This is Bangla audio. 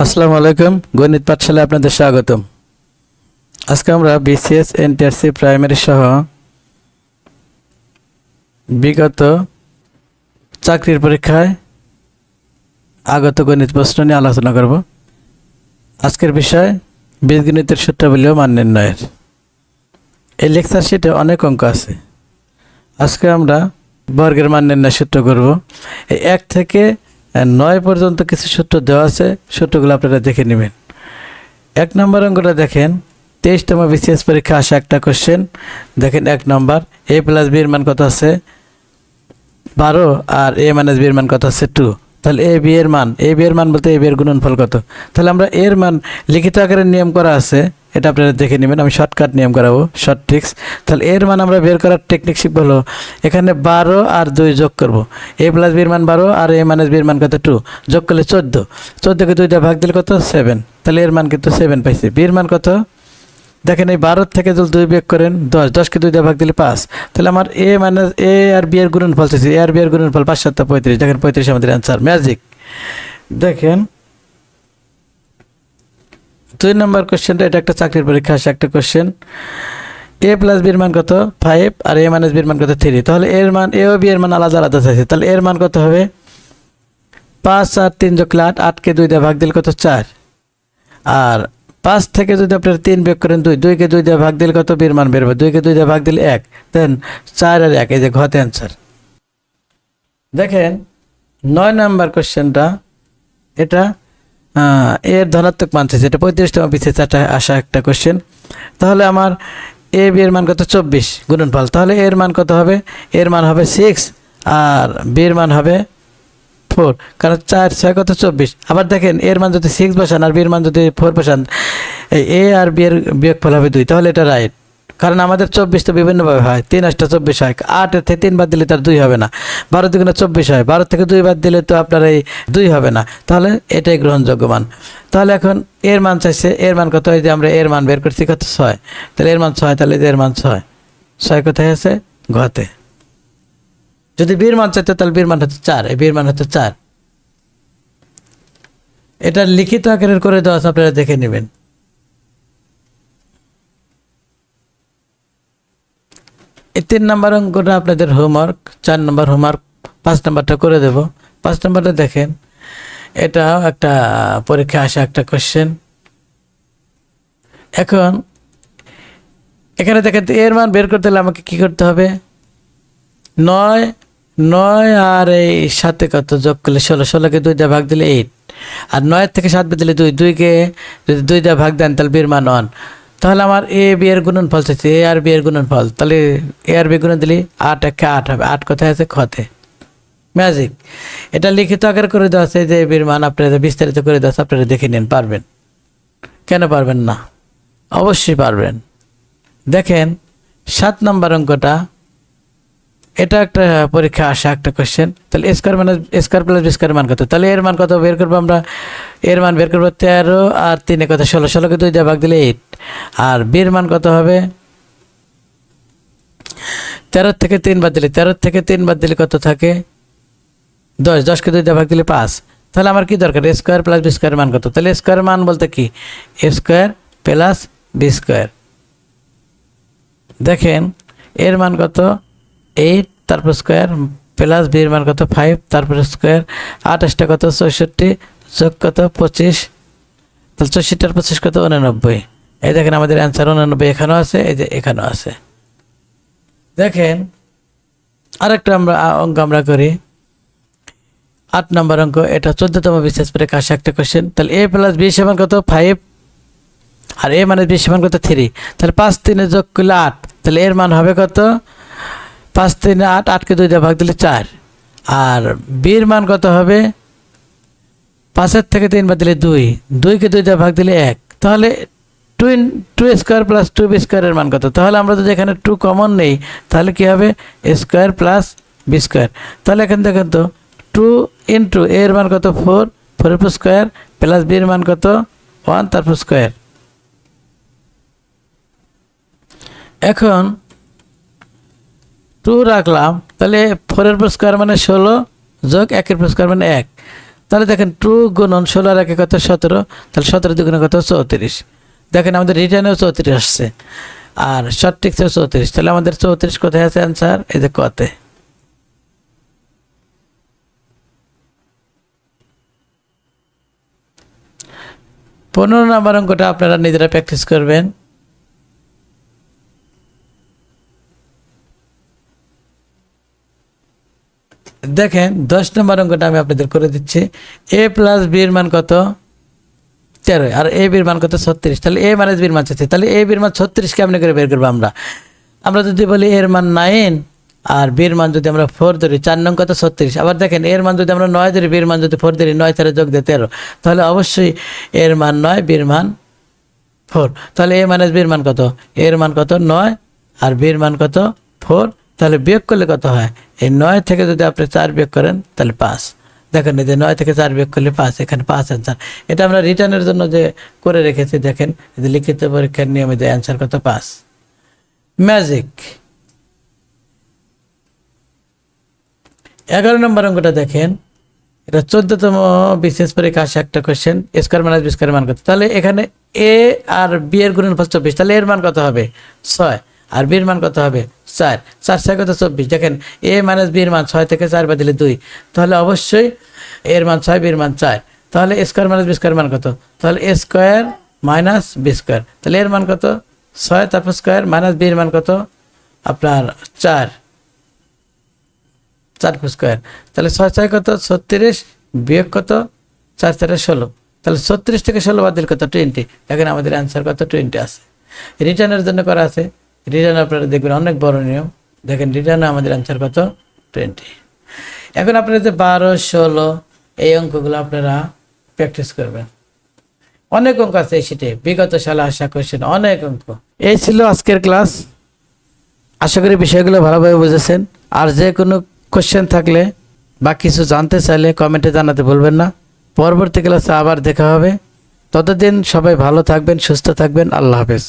আসসালামু আলাইকুম, গণিত পাঠশালায় আপনাদের স্বাগতম। আজকে আমরা বিসিএস এনটিআরসি প্রাইমারি সহ বিগত চাকরির পরীক্ষায় আগত গণিত প্রশ্ন নিয়ে আলোচনা করব। আজকের বিষয় বীজগণিতের সূত্রাবলী মান নির্ণয়ের। এই লেকচার শিটে অনেক অঙ্ক আছে। আজকে আমরা বর্গের মান নির্ণয় সূত্র করব। এই এক থেকে নয় পর্যন্ত কিছু সূত্র দেওয়া আছে, সূত্রগুলো আপনারা দেখে নেবেন। এক নম্বর অঙ্কটা দেখেন, তেইশতম বিসিএস পরীক্ষা আসা একটা কোশ্চেন দেখেন এক নম্বর, এ প্লাস বির মান কত আছে? বারো, আর এ মাইনাস বির মান কত আছে? টু তাহলে এ বি এর মান, এ বি এর মান বলতে এ বি এর গুণনফল কত? তাহলে আমরা এর মান লিখিত আকারে নিয়ম করা আছে এটা আপনারা দেখে নেবেন, আমি শর্টকাট নিয়ম করাবো শর্ট ট্রিক্স তাহলে এর মান আমরা বের করার টেকনিক শিখব হলো, এখানে বারো আর দুই যোগ করব। এ প্লাস বির মান বারো আর এ মাইনাস বির মান কত? টু যোগ করলে চোদ্দ। চোদ্দোকে দুইটা ভাগ দিলে কত? সেভেন তাহলে এর মান কিন্তু সেভেন পাইছে। বির মান কত? দেখেন এই বারো থেকে যদি দুই বিয়োগ করেন, দশ। দশকে দুই দিয়ে ভাগ দিলে পাঁচ। তাহলে আমার এ মাইনাস এ আর বি এর গুণনফল চাইছি। এ আর বি এর গুণনফল পাঁচ সাতটা পঁয়ত্রিশ। দেখেন পঁয়ত্রিশ আমাদের অ্যান্সার ম্যাজিক দেখেন দুই নম্বর কোশ্চেনটা, এটা একটা চাকরির পরীক্ষা আসে একটা কোশ্চেন। এ প্লাস বির মান কত? ফাইভ আর এ মাইনাস বির মান কত? থ্রি তাহলে এর মান এ ও বি এর মান আলাদা আলাদা চাইছে। তাহলে এর মান কত হবে? পাঁচ আর তিন যোগ করলে আট, আটকে দুই দিয়ে ভাগ দিলে কত? চার। আর পাঁচ থেকে যদি আপনার তিন বিয়োগ করেন দুই, দুইকে দুই দিয়ে ভাগ দিলে কত? বীর মান বেরোবে দুইকে দুই দিয়ে ভাগ দিলে এক। দেন চার আর এক, এই যে ঘতে অ্যান্সার দেখেন, নয় নাম্বার কোশ্চেনটা, এটা এর ধনাত্মক মান চাইছে, এটা পঁয়ত্রিশতম পিছিয়ে চারটা আসা একটা কোশ্চেন তাহলে আমার এ, বি এর মান কত? চব্বিশ গুণনফল। তাহলে এর মান কত হবে? এর মান হবে সিক্স আর বির মান হবে ফোর কারণ চার, ছয় কত? চব্বিশ। আবার দেখেন, এর মান যদি সিক্স বসান আর বির মান যদি ফোর বসান এ আর বি এর বিয়োগফল হবে দুই। তাহলে এটা রাইট কারণ আমাদের চব্বিশ তো বিভিন্নভাবে হয় তিন আটটা চব্বিশ হয় আটের থেকে তিন বাদ দিলে তার দুই হবে না, বারো দুগুণে চব্বিশ হয়, বারো থেকে দুই বাদ দিলে তো আপনার এই দুই হবে না, তাহলে এটাই গ্রহণযোগ্য মান। তাহলে এখন এর মান চাইছে, এর মান কত হয় যে আমরা এর মান বের করছি কত? ছয়। তাহলে এর মান ছয়, তাহলে এর মান ছয়? ছয় কোথায় আছে? ঘতে। যদি বীর মান চাইতো তাহলে বীর মান হচ্ছে চার, এই বীর মান হচ্ছে চার। এটা লিখিত আকারের করে দেওয়া আছে, আপনারা দেখে নেবেন। তিন নম্বর অঙ্কটা আপনাদের হোমওয়ার্ক চার নম্বর হোমওয়ার্ক পাঁচ নম্বরটা করে দেব। পাঁচ নম্বরটা দেখেন, এটাও একটা পরীক্ষা আসা একটা কোশ্চেন এখন, এখানে দেখেন, এর মান বের করতে হলে আমাকে কি করতে হবে? নয় নয় আর এই সাথে কত? যোগ করলে ষোলো। ষোলোকে দুই দিয়ে ভাগ দিলে এইট আর নয়ের থেকে সাত দিলে দুই। দুইকে যদি দুই দিয়ে ভাগ দেন, তাহলে বীর মান ওয়ান তাহলে আমার এ বি এর গুণন ফল চাইছে এ আর বি এর গুণন ফল তাহলে এ আর বি গুণন দিলে আট একে আট হবে। আট কোথায় আছে? খতে। ম্যাজিক এটা লিখিত আকার করে দেওয়া আছে, যে বীর মান আপনারা বিস্তারিত করে দেওয়া আপনারা দেখে নিন, পারবেন। কেন পারবেন না? অবশ্যই পারবেন। দেখেন, সাত নম্বর অঙ্কটা, এটা একটা পরীক্ষা আসা, একটা কোয়েশ্চেন তাহলে স্কোয়ার মানে স্কোয়ার প্লাস বি স্কোয়ার মান কত? তাহলে এর মান কত? বের করব আমরা এর মান বের করব তেরো আর তিনে কত? ষোলো। ষোলোকে দুই দিয়ে ভাগ দিলে এইট আর বির মান কত হবে? তেরো থেকে তিন বাদ দিলে, তেরো থেকে তিন বাদ দিলে কত থাকে? দশ। দশকে দুই দিয়ে ভাগ দিলে পাঁচ। তাহলে আমার কি দরকার? স্কোয়ার প্লাস বি স্কোয়ার মান কত? তাহলে স্কোয়ার মান বলতে কি? Square plus B square. দেখেন, এর মান কত? এইট তারপর স্কোয়ার প্লাস বির মান কত? ফাইভ তারপর স্কোয়ার আঠাশটা কত? চৌষট্টি যোগ কত পঁচিশ, তাহলে চৌষট্টি আর পঁচিশ কত? উননব্বই। এই দেখেন আমাদের অ্যান্সার উননব্বই এখানেও আছে, এই যে এখানেও আছে। দেখেন, আরেকটা আমরা অঙ্ক আমরা করি। আট নম্বর অঙ্ক, এটা চোদ্দতম বিশেষ করে কাছে একটা কোশ্চেন তাহলে এ প্লাস বি সমান কত? ফাইভ আর এ মানে বি সমান কত? থ্রি তাহলে পাঁচ তিনে যোগ করলে আট। তাহলে এর মান হবে কত? পাঁচ তিনে আট, আটকে দুই দিয়ে ভাগ দিলে চার। আর বির মান কত হবে? পাঁচের থেকে তিন বাদ দিলে দুই, দুইকে দুই দিয়ে ভাগ দিলে এক। তাহলে two in two square plus two B স্কোয়ারের মান কত? তাহলে আমরা যদি এখানে টু কমন নেই, তাহলে কি হবে? স্কোয়ার প্লাস বি স্কোয়ার তাহলে এখানে দেখেন তো টু ইন্টু এর মান কত? ফোর ফোরের পর স্কোয়ার প্লাস বির মান কত? ওয়ান তারপর স্কোয়ার এখন টু রাখলাম, তাহলে ফোরের পর স্কোয়ার মানে ষোলো, যোগ একের পর স্কোয়ার মানে এক। তাহলে দেখেন টু গুণন ষোলো আর একে কত? সতেরো। তাহলে সতেরো দুগুণে কত? চৌত্রিশ। দেখেন আমাদের রিটার্নেও চৌত্রিশ আসছে। আর টিক্সেও চৌত্রিশ। তাহলে আমাদের চৌত্রিশ কোথায় আছে অ্যান্সার এই যে কতে। পনেরো নম্বর অঙ্কটা আপনারা নিজেরা প্র্যাকটিস করবেন। দেখেন দশ নম্বর অঙ্কটা আমি আপনাদের করে দিচ্ছি এ প্লাস বির মান কত তেরো আর এ বির মান কত ছত্রিশ তাহলে এ মাইনাস বির মান চাচ্ছে তাহলে এ বির মান ছত্রিশ কেমনি করে বের করব আমরা আমরা যদি বলি এর মান নাইন আর বীর মান যদি আমরা ফোর ধরি চার নং কত ছত্রিশ আবার দেখেন এর মান যদি আমরা নয় ধরি বীর মান যদি ফোর ধরি নয় চারে যোগ দেয় তেরো তাহলে অবশ্যই এর মান নয় বীর মান ফোর তাহলে এ মাইনাস বীর মান কত এর মান কত নয় আর বীর মান কত ফোর তাহলে বিয়োগ করলে কত হয়? এই নয় থেকে যদি আপনি চার বিয়োগ করেন, তাহলে পাঁচ। দেখেন এই যে নয় থেকে চার বিয়োগ করলে পাঁচ, এখানে পাঁচ অ্যান্সার এটা আমরা রিটার্নের জন্য যে করে রেখেছি, দেখেন যে লিখিত পরীক্ষার নিয়মে যে অ্যান্সার কত? পাঁচ। ম্যাজিক এগারো নম্বর অঙ্কটা দেখেন, এটা চোদ্দতম বিশেষ পরীক্ষা আসে একটা question square minus B square মান কত? তাহলে এখানে এ আর বি এর গুণন ফার্স্ট চব্বিশ, তাহলে এর মান কত হবে? ছয়। আর বি এর মান কত হবে? চার। চার, ছয় কত চব্বিশ? দেখেন, এ মাইনাস বির মান ছয় থেকে চার বাদিলে দুই। তাহলে অবশ্যই এর মান ছয় বির মান চার। তাহলে স্কোয়ার মাইনাস বি স্কোয়ার মান কত? তাহলে A square minus B square তাহলে এর মান কত? ছয়, তারপর স্কোয়ার মাইনাস বির মান কত? আপনার চার। চার স্কোয়ার তাহলে ছয় ছয় কত? ছত্রিশ। বিয়োগ কত? চার, চারে ষোলো। তাহলে ছত্রিশ থেকে ষোলো বাদ দিলে কত? টোয়েন্টি এখন আমাদের অ্যান্সার কত? টোয়েন্টি আছে। রিটার্নের জন্য করা আছে। রিটার্ন আপনারা দেখবেন অনেক বড় নিয়ম। দেখেন রিটার্নে আমাদের অ্যান্সার কত? টোয়েন্টি এখন আপনারা যে বারো, ষোলো, এই অঙ্কগুলো আপনারা প্র্যাকটিস করবেন। অনেক অঙ্ক আছে এই শীটে বিগত সালে আশা করছেন অনেক অঙ্ক। এই ছিল আজকের ক্লাস আশা করি বিষয়গুলো ভালোভাবে বুঝেছেন। আর যে কোনো কোশ্চেন থাকলে বা কিছু জানতে চাইলে কমেন্টে জানাতে ভুলবেন না। পরবর্তী ক্লাসে আবার দেখা হবে। ততদিন সবাই ভালো থাকবেন, সুস্থ থাকবেন। আল্লাহ হাফেজ।